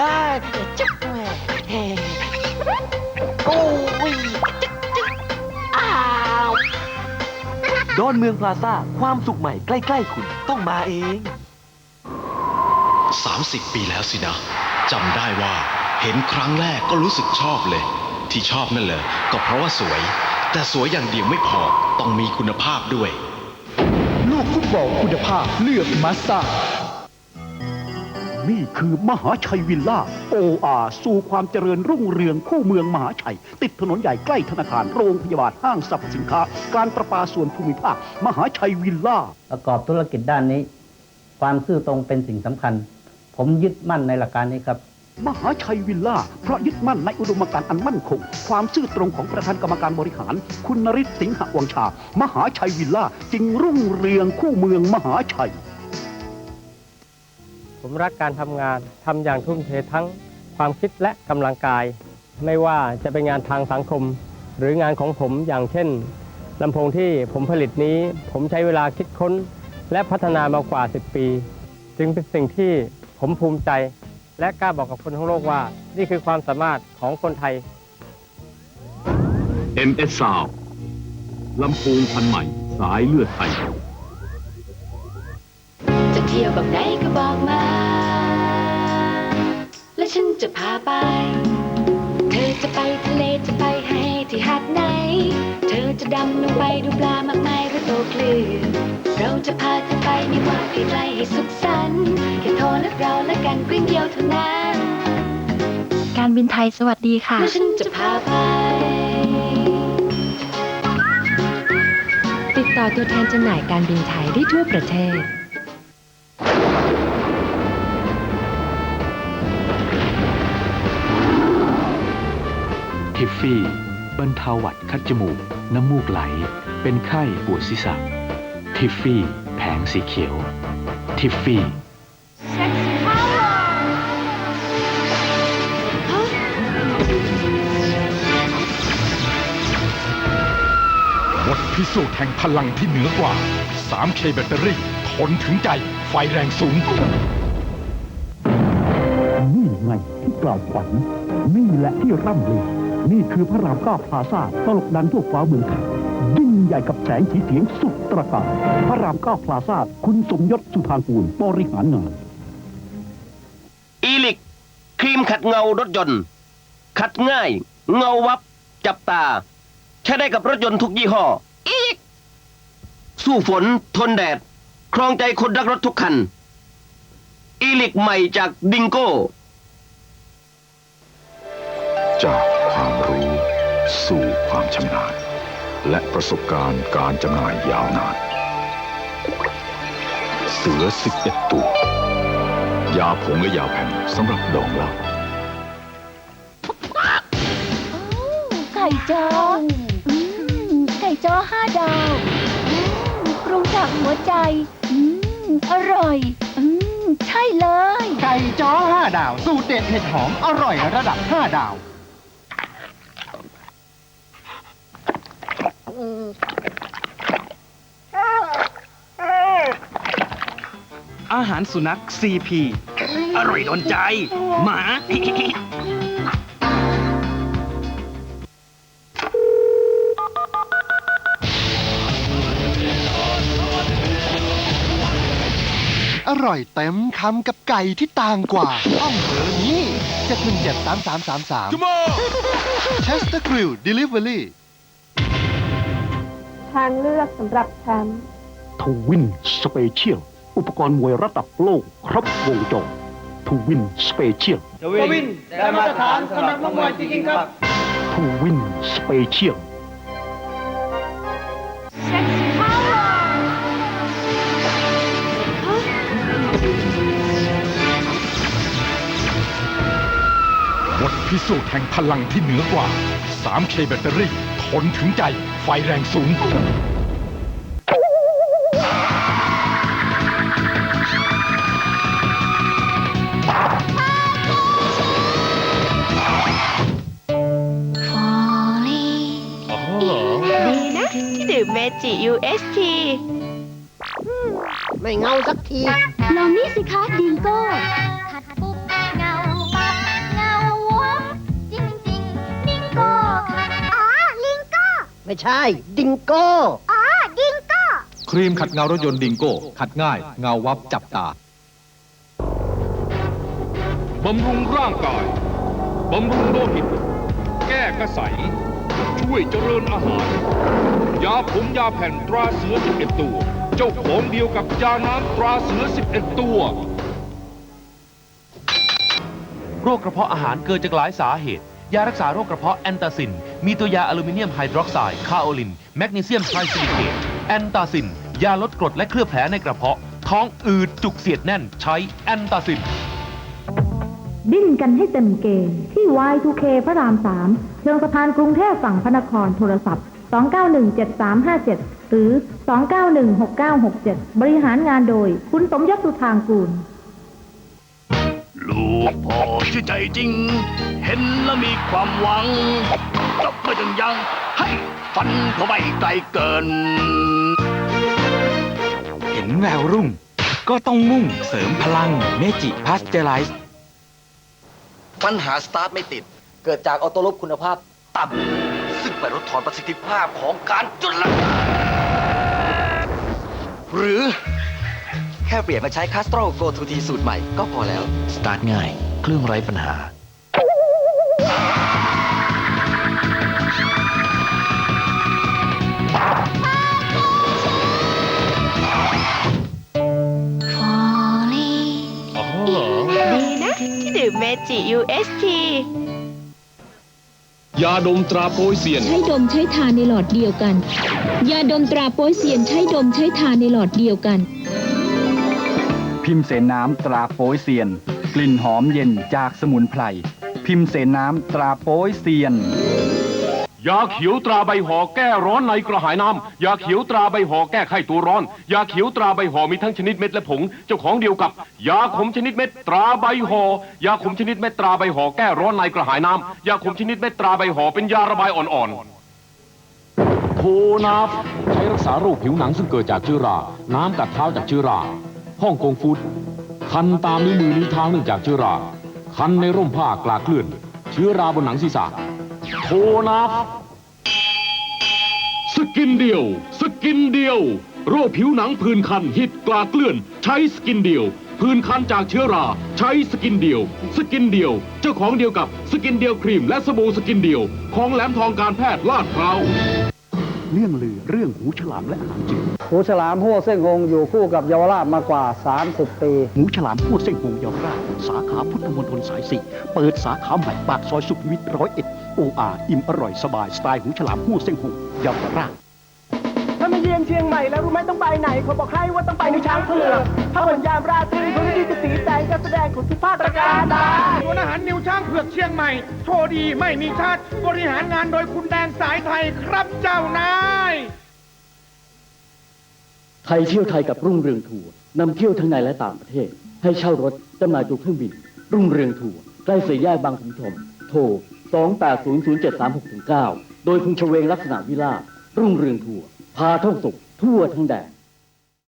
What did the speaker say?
อ้ายจุ๊บแม่เฮ้โอ้ยจึ๊กจึ๊กอ้าวดอนเมืองพลาซ่าความสุขใหม่ใกล้ ๆ คุณต้องมาเอง 30 ปีแล้วสินะจำได้ว่าเห็นครั้งแรกก็รู้สึกชอบเลย ที่ชอบนั่นเลยก็เพราะว่าสวย แต่สวยอย่างเดียวไม่พอต้องมีคุณภาพด้วย ลูกฟุตบอลคุณภาพเลือกมาสซ่า นี่คือมหาชัยวิลล่าโออาสู่ความเจริญรุ่งเรืองคู่เมืองมหาชัย ติดถนนใหญ่ใกล้ธนาคาร โรงพยาบาลห้างสรรพสินค้า การประปาส่วนภูมิภาค มหาชัยวิลล่า ประกอบธุรกิจด้านนี้ ความซื่อตรงเป็นสิ่งสำคัญ ผมยึดมั่นในหลักการนี้ครับมหาชัยวิลล่า เพราะยึดมั่นในอุดมการณ์อันมั่นคง ความซื่อตรงของประธานกรรมการบริหาร คุณนริศสิงหวังชา มหาชัยวิลล่าจึงรุ่งเรืองคู่เมืองมหาชัย ผมรักการทำงานทำอย่างทุ่มเททั้งความคิดและกำลังกาย ไม่ว่าจะเป็นงานทางสังคม หรืองานของผมอย่างเช่นลำโพงที่ผมผลิตนี้ ผมใช้เวลาคิดค้น และพัฒนามากว่า 10 ปี จึงเป็นสิ่งที่ผมภูมิใจ และกล้าบอกกับคนทั้งโลกว่า นี่คือความสามารถของคนไทย MS Sound ลำโพงพันใหม่ สายเลือดไทย ที่ยวแบบไหนก็บอกมา และฉันจะพาไป เธอจะไปทะเลจะไปให้ที่หาดไหน เธอจะดำลงไปดูปลามากมายหรือโตคลื่นเราจะพาเธอไปไม่ว่าไกลๆให้สุขสันต์แค่โทรและเราและกันกริ้งเดียวเท่านั้นการบินไทยสวัสดีค่ะ และฉันจะพาไป ติดต่อตัวแทนจำหน่ายการบินไทยได้ทั่วประเทศ ทิฟฟี่บรรเทาหวัดคัดจมูก น้ำมูกไหล เป็นไข้ปวดศีรษะ ทิฟฟี่ แผงสีเขียว ทิฟฟี่ บทพิสูจน์แห่งพลังที่เหนือกว่า 3K แบตเตอรี่ทนถึงใจ ไฟแรงสูง นี่ไงที่กล่าวขวัญนี่แหละที่ร่ำลือ นี่คือพระรามเก้าพลาซ่าตลกดังทั่วฟ้าเมืองไทยยิ่งใหญ่กับแสงสีเสียงสุดตระการพระรามเก้าพลาซ่าคุณสมยศสุธางกูลบริหารงาน อีลิก ครีมขัดเงารถยนต์ ขัดง่าย เงาวับ จับตา ใช้ได้กับรถยนต์ทุกยี่ห้อ อีลิก สู้ฝนทนแดด ครองใจคนรักรถทุกคัน อีลิกใหม่จากดิงโก้ จากความรู้ สู่ความชำนาญ และประสบการณ์การจำหน่ายยาวนาน เสือ 11 ตัว ยาผงและยาแผ่นสำหรับดองเหล้าไก่จ้ออืมไก่จ้อห้าดาวอืมปรุงจากหัวใจ อืมอร่อย อืมใช่เลย ไก่จ้อห้าดาว สูตรเด็ดเห็ดหอม อร่อยระดับห้าดาว อาหารสุนัข CP อร่อยโดนใจ หมา อร่อยเต็มคำกับไก่ที่ต่างกว่าต้องเบอร์นี้เจ็ดหนึ่งเทางเลือกสำหรับแชมป์ทวินสเปเชียล อุปกรณ์มวยระดับโลกครบวงจรทวินสเปเชียลทวินได้มาตรฐานสำหรับนักมวยจริงๆครับทวินสเปเชียลบทพิสูจน์แห่งพลังที่เหนือกว่า 3K แบตเตอรี่ทนถึงใจ ไฟแรงสูงฟอลี่ดีนะที่ดื่มเมจิ UST ไม่เงาสักที ลองนี่สิคะดิงโก้ ไม่ใช่ ดิงโก้ อ๋อ ดิงโก้ ครีมขัดเงารถยนต์ดิงโก้ ขัดง่าย เงาวับจับตา บำรุงร่างกาย บำรุงโลหิต แก้กระใสช่วยเจริญอาหาร ยาผมยาแผ่นตราเสือ 11 ตัว เจ้าของเดียวกับยาน้ำตราเสือ 11 ตัว โรคกระเพาะอาหารเกิดจากหลายสาเหตุ ยารักษาโรคกระเพาะแอนตาซิน มีตัวยาอลูมิเนียมไฮดรอกไซด์คาโอลิน แมกนีเซียมไทรซิลิเคตแอนตาซิน ยาลดกรดและเคลือบแผลในกระเพาะ ท้องอืดจุกเสียดแน่น ใช้แอนตาซิน ดิ้นกันให้เต็มเกมที่ Y2K พระราม3เชิงสะพานกรุงเทพฝั่งพระนครโทรศัพท์ 2917357 หรือ 2916967 บริหารงานโดย คุณสมยศสุทางกูล ลูกพ่อชื่อใจจริง เห็นแล้วมีความหวังจบไม่ต้องยัง ให้ฟันเข้าไปไกลเกิน เห็นแววรุ่ง ก็ต้องมุ่งเสริมพลังเมจิพาสเจอร์ไลซ์ปัญหาสตาร์ทไม่ติด เกิดจากออโต้ลบคุณภาพต่ำซึ่งไปลดทอนประสิทธิภาพของการจุลหรือแค่เปลี่ยนมาใช้ Castro Go 2T สูตรใหม่ก็พอแล้ว สตาร์ทง่าย เครื่องไร้ปัญหา ดื่มเมจิ UST ยาดมตราโปยเซียน ใช้ดมใช้ทานในหลอดเดียวกัน ยาดมตราโป๊ยเซียนใช้ดมใช้ทานในหลอดเดียวกัน พิมพ์เสนน้ำตราโป๊ยเซียน กลิ่นหอมเย็นจากสมุนไพร พิมพ์เสนน้ำตราโป๊ยเซียน ยาเขียวตราใบห่อแก้ร้อนในกระหายน้ำยาเขียวตราใบห่อแก้ไข้ตัวร้อน ยาเขียวตราใบห่อมีทั้งชนิดเม็ดและผง เจ้าของเดียวกับ ยาขมชนิดเม็ดตราใบห่อยาขมชนิดเม็ดตราใบห่อแก้ร้อนในกระหายน้ำยาขมชนิดเม็ดตราใบห่อเป็นยาระบายอ่อนๆโทนาฟใช้รักษาโรคผิวหนังซึ่งเกิดจากเชื้อรา น้ำกัดเท้าจากเชื้อราฮ่องกงฟูดคันตามนิ้วมือนิ้วเท้าเนื่องจากเชื้อรา คันในร่มผ้ากลาเกลื่อน เชื้อราบนหนังศีรษะ โทนาฟสกินเดียว สกินเดียว โรคผิวหนังผื่นคันหิดกลาเกลื่อน ใช้สกินเดียวผื่นคันจากเชื้อรา ใช้สกินเดียว สกินเดียว เจ้าของเดียวกับสกินเดียวครีมและสบู่สกินเดียว ของแหลมทองการแพทย์ลาดพร้าวเรื่องลือเรื่องหูฉลามและอาหารจืดหูฉลามหัวเส้นงงอยู่คู่กับเยาวราชมากว่า 30 ปีหูฉลามหัวเส้นหงเยาวราช สาขาพุทธมณฑลสายสี่เปิดสาขาใหม่ปากซอยสุขวิทร้อยเอ็ด โออาอิ่มอร่อยสบายสไตล์หูฉลามหัวเส้นหงเยาวราชถ้ามาเยือนเชียงใหม่แล้วรู้ไหมต้องไปไหนเขาบอกให้ว่าต้องไปในช้างเผือกถ้าเหมือนยามราตรีพื้นที่จะสีแสงการแสดงของสิพาตรการได้สวนอาหารนิวช้างเผือกเชียงใหม่ โชว์ดีไม่มีชาติ บริหารงานโดยคุณแดงสายไทยครับเจ้านายไทยเที่ยวไทยกับรุ่งเรืองทัวร์นำเที่ยวทั้งในและต่างประเทศ ให้เช่ารถจำหน่ายตั๋วเครื่องบิน รุ่งเรืองทัวร์ใกล้สี่แยกบางขุนพรหมโทร 28007369 โดยคุณชเวงลักษณะวิลาศรุ่งเรืองทัวร์พาท่องสุขทั่วทั้งแดน